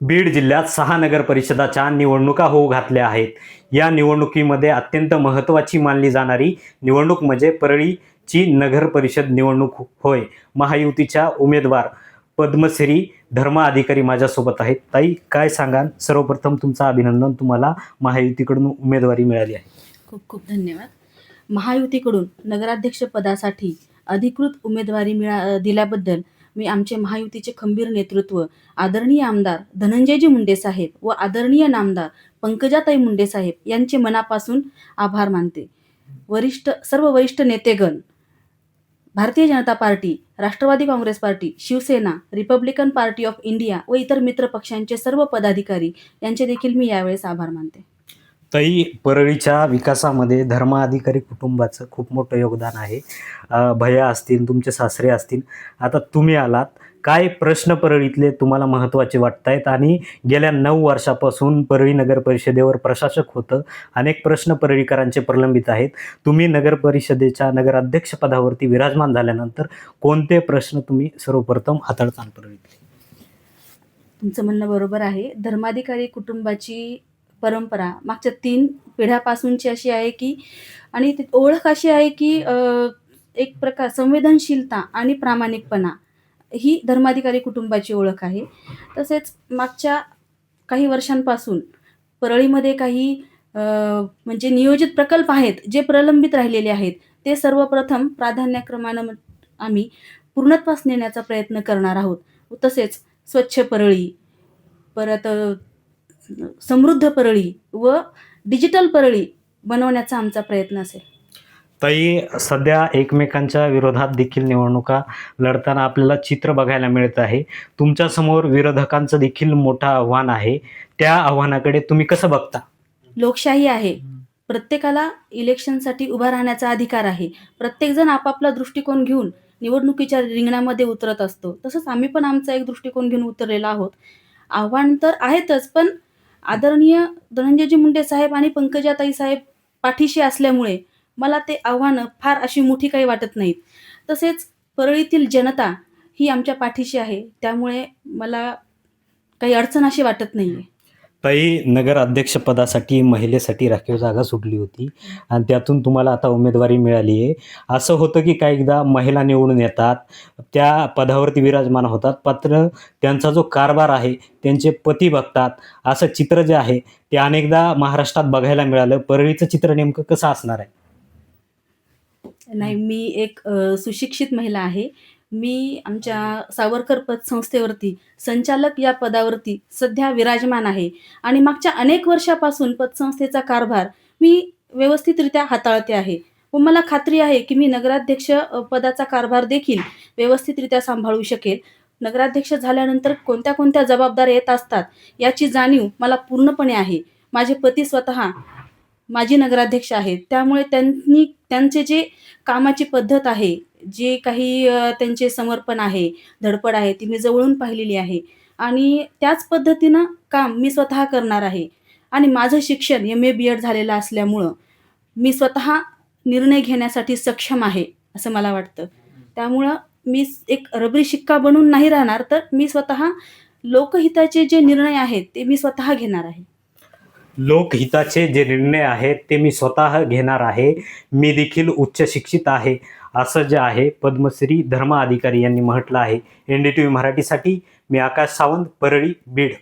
बीड जिल्ह्यात सहा नगर परिषदाच्या निवडणुका होऊ घातल्या आहेत. या निवडणुकीमध्ये अत्यंत महत्त्वाची मानली जाणारी निवडणूक म्हणजे परळीची नगर परिषद निवडणूक होय. महायुतीच्या उमेदवार पद्मश्री धर्म अधिकारी माझ्यासोबत आहेत. ताई काय सांगाल? सर्वप्रथम तुमचं अभिनंदन. तुम्हाला महायुतीकडून उमेदवारी मिळाली आहे. खूप खूप धन्यवाद. महायुतीकडून नगराध्यक्ष पदासाठी अधिकृत उमेदवारी मिळा दिल्याबद्दल मी आमचे महायुतीचे खंबीर नेतृत्व आदरणीय आमदार धनंजयजी मुंडे साहेब व आदरणीय नामदार पंकजाताई मुंडे साहेब यांचे मनापासून आभार मानते. वरिष्ठ सर्व वरिष्ठ नेतेगण Bharatiya Janata party Rashtrawadi Congress party Shiv Sena Republican party of India व इतर मित्र पक्षांचे सर्व पदाधिकारी यांचे देखील मी यावेळेस आभार मानते. ताई परळीच्या विकासामध्ये धर्माधिकारी कुटुंबाचं खूप मोठं योगदान आहे. भया असतील तुमचे सासरे असतील आता तुम्ही आलात. काय प्रश्न परळीतले तुम्हाला महत्त्वाचे वाटत आहेत आणि गेल्या नऊ वर्षापासून परळी नगर परिषदेवर प्रशासक होतं. अनेक प्रश्न परळीकरांचे प्रलंबित आहेत. तुम्ही नगर परिषदेच्या नगराध्यक्षपदावरती विराजमान झाल्यानंतर कोणते प्रश्न तुम्ही सर्वप्रथम हाताळताल परळीतले? तुमचं म्हणणं बरोबर आहे. धर्माधिकारी कुटुंबाची परंपरा. मागच्या तीन पिढ्यापासूनची अशी आहे की आणि ती ओळख अशी आहे की एक प्रकार संवेदनशीलता आणि प्रामाणिकपणा ही धर्माधिकारी कुटुंबाची ओळख आहे. तसेच मागच्या काही वर्षांपासून परळीमध्ये काही म्हणजे नियोजित प्रकल्प आहेत जे प्रलंबित राहिलेले आहेत ते सर्वप्रथम प्राधान्यक्रमानं आम्ही पूर्णत्वास नेण्याचा प्रयत्न करणार आहोत. तसेच स्वच्छ परळी परत समृद्ध परळी व डिजिटल परळी बनवण्याचा आमचा प्रयत्न असेल. ताई सध्या एकमेकांच्या विरोधात देखील निवडणुका लढताना आपल्याला चित्र बघायला मिळत आहे. तुमच्यासमोर विरोधकांचं देखील मोठं आव्हान आहे. त्या आव्हानाकडे तुम्ही कसं बघता? लोकशाही आहे. प्रत्येकाला इलेक्शनसाठी उभा राहण्याचा अधिकार आहे. प्रत्येकजण आपापला दृष्टिकोन घेऊन निवडणुकीच्या रिंगणामध्ये उतरत असतो. तसंच आम्ही पण आमचा एक दृष्टिकोन घेऊन उतरलेलो आहोत. आव्हान तर आहेतच पण आदरणीय धनंजयजी मुंडे साहेब आणि पंकजाताई साहेब पाठीशी असल्यामुळे मला ते आव्हानं फार अशी मोठी काही वाटत नाहीत. तसेच परळीतील जनता ही आमच्या पाठीशी आहे. त्यामुळे मला काही अडचण अशी वाटत नाही आहे ताई नगर अध्यक्षपदासाठी महिलेसाठी राखीव जागा सुटली होती. आणि त्यातून तुम्हाला आता उमेदवारी मिळाली आहे. असं होतं की काहीदा महिला निवडून येतात त्या पदावरती विराजमान होतात. पात्र त्यांचा जो कारभार आहे त्यांचे पती बघतात. असं चित्र जे आहे ते अनेकदा महाराष्ट्रात बघायला मिळालं. परळीचं चित्र नेमकं कसं असणार आहे? नाही मी एक सुशिक्षित महिला आहे. मी आमच्या सावरकर पतसंस्थेवरती संचालक या पदावरती सध्या विराजमान आहे. आणि मागच्या अनेक वर्षापासून पतसंस्थेचा कारभार मी व्यवस्थितरित्या हाताळते आहे. व मला खात्री आहे की मी नगराध्यक्ष पदाचा कारभार देखील व्यवस्थितरित्या सांभाळू शकेल. नगराध्यक्ष झाल्यानंतर कोणत्या कोणत्या जबाबदाऱ्या येत असतात याची जाणीव मला पूर्णपणे आहे. माझे पती स्वतः माजी नगराध्यक्ष आहेत. त्यामुळे त्यांनी त्यांचे जे कामाची पद्धत आहे जे काही त्यांचे समर्पण आहे धडपड आहे ती मी जवळून पाहिलेली आहे. आणि त्याच पद्धतीनं काम मी स्वतः करणार आहे. आणि माझं शिक्षण एम ए बी एड झालेलं असल्यामुळं मी स्वतः निर्णय घेण्यासाठी सक्षम आहे असं मला वाटतं. त्यामुळं मी एक रबरी शिक्का बनून नाही राहणार तर मी स्वतः लोकहिताचे जे निर्णय आहेत ते मी स्वतः घेणार आहे. लोकहिताचे जे निर्णय आहेत ते मी स्वतः घेणार आहे. मी देखील उच्च शिक्षित आहे असं जे आहे पद्मश्री धर्मा अधिकारी यांनी म्हटलं आहे. एन डी टी व्ही मराठीसाठी मी आकाश सावंत परळी बीड.